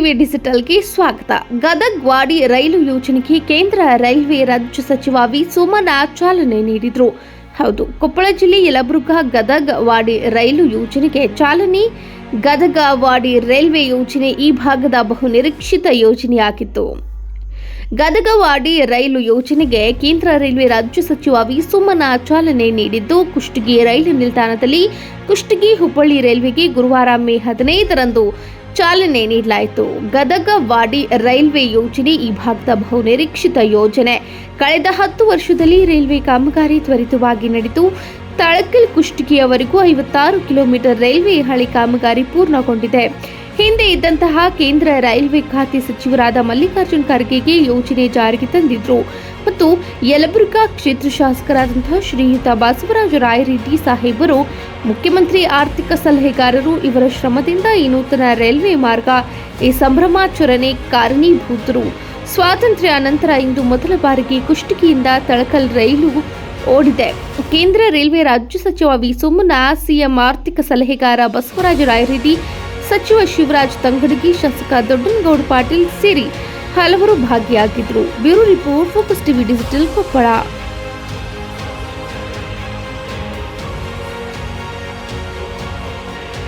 TV ಡಿಜಿಟಲ್ಗೆ ಸ್ವಾಗತ. ಗದಗ್ ವಾಡಿ ರೈಲು ಯೋಜನೆಗೆ ಕೇಂದ್ರ ರೈಲ್ವೆ ರಾಜ್ಯ ಸಚಿವ ವಿ. ಚಾಲನೆ ನೀಡಿದರು. ಹೌದು, ಕೊಪ್ಪಳ ಜಿಲ್ಲೆ ಯಲಬುರ್ಗಾ ಗದಗ್ ವಾಡಿ ರೈಲು ಯೋಜನೆಗೆ ಚಾಲನೆ. ಗದಗ ವಾಡಿ ರೈಲ್ವೆ ಯೋಜನೆ ಈ ಭಾಗದ ಬಹುನಿರೀಕ್ಷಿತ ಯೋಜನೆಯಾಗಿತ್ತು. ಗದಗವಾಡಿ ರೈಲು ಯೋಜನೆಗೆ ಕೇಂದ್ರ ರೈಲ್ವೆ ರಾಜ್ಯ ಸಚಿವ ವಿ. ಚಾಲನೆ ನೀಡಿದ್ದು, ಕುಷ್ಟಗಿ ರೈಲು ನಿಲ್ದಾಣದಲ್ಲಿ ಕುಷ್ಟಗಿ ಹುಬ್ಬಳ್ಳಿ ರೈಲ್ವೆಗೆ ಗುರುವಾರ ಮೇ ಹದಿನೈದರಂದು ಚಾಲನೆ ನೀಡಲಾಯಿತು. ಗದಗ ವಾಡಿ ರೈಲ್ವೆ ಯೋಜನೆ ಈ ಭಾಗದ ಬಹುನಿರೀಕ್ಷಿತ ಯೋಜನೆ. ಕಳೆದ ಹತ್ತು ವರ್ಷದಲ್ಲಿ ರೈಲ್ವೆ ಕಾಮಗಾರಿ ತ್ವರಿತವಾಗಿ ನಡೆದು, ತಳಕಲ್ ಕುಷ್ಟಗಿಯವರೆಗೂ ಐವತ್ತಾರು ಕಿಲೋಮೀಟರ್ ರೈಲ್ವೆ ಹಳಿ ಕಾಮಗಾರಿ ಪೂರ್ಣಗೊಂಡಿದೆ. ಹಿಂದೆ ಇದ್ದಂತಹ ಕೇಂದ್ರ ರೈಲ್ವೆ ಖಾತೆ ಸಚಿವರಾದ ಮಲ್ಲಿಕಾರ್ಜುನ್ ಖರ್ಗೆಗೆ ಯೋಜನೆ ಜಾರಿಗೆ ತಂದಿದ್ರು. ಮತ್ತು ಯಲಬುರ್ಗಾ ಕ್ಷೇತ್ರ ಶಾಸಕರಾದಂತಹ ಶ್ರೀಯುತ ಬಸವರಾಜ ರಾಯರೆಡ್ಡಿ ಸಾಹೇಬರು, ಮುಖ್ಯಮಂತ್ರಿ ಆರ್ಥಿಕ ಸಲಹೆಗಾರರು ಇವರ ಶ್ರಮದಿಂದ ಈ ನೂತನ ರೈಲ್ವೆ ಮಾರ್ಗ ಈ ಸಂಭ್ರಮಾಚರಣೆ ಕಾರಣೀಭೂತರು. ಸ್ವಾತಂತ್ರ್ಯ ನಂತರ ಇಂದು ಮೊದಲ ಬಾರಿಗೆ ಕುಷ್ಟಗಿಯಿಂದ ತಳಕಲ್ ರೈಲು ಓಡಿದೆ. ಕೇಂದ್ರ ರೈಲ್ವೆ ರಾಜ್ಯ ಸಚಿವ ವಿ ಸೋಮಣ್ಣ, ಸಿಎಂ ಆರ್ಥಿಕ ಸಲಹೆಗಾರ ಬಸವರಾಜ ರಾಯರೆಡ್ಡಿ ಸಚಿವ ಶಿವರಾಜ್ ತಂಗಡಗಿ ಶಾಸಕ ದೊಡ್ಡನಗೌಡ ಪಾಟೀಲ್ ಸೇರಿ ಹಲವರು ಭಾಗಿಯಾಗಿದ್ದರು. Bureau report focus TV digital Koppal.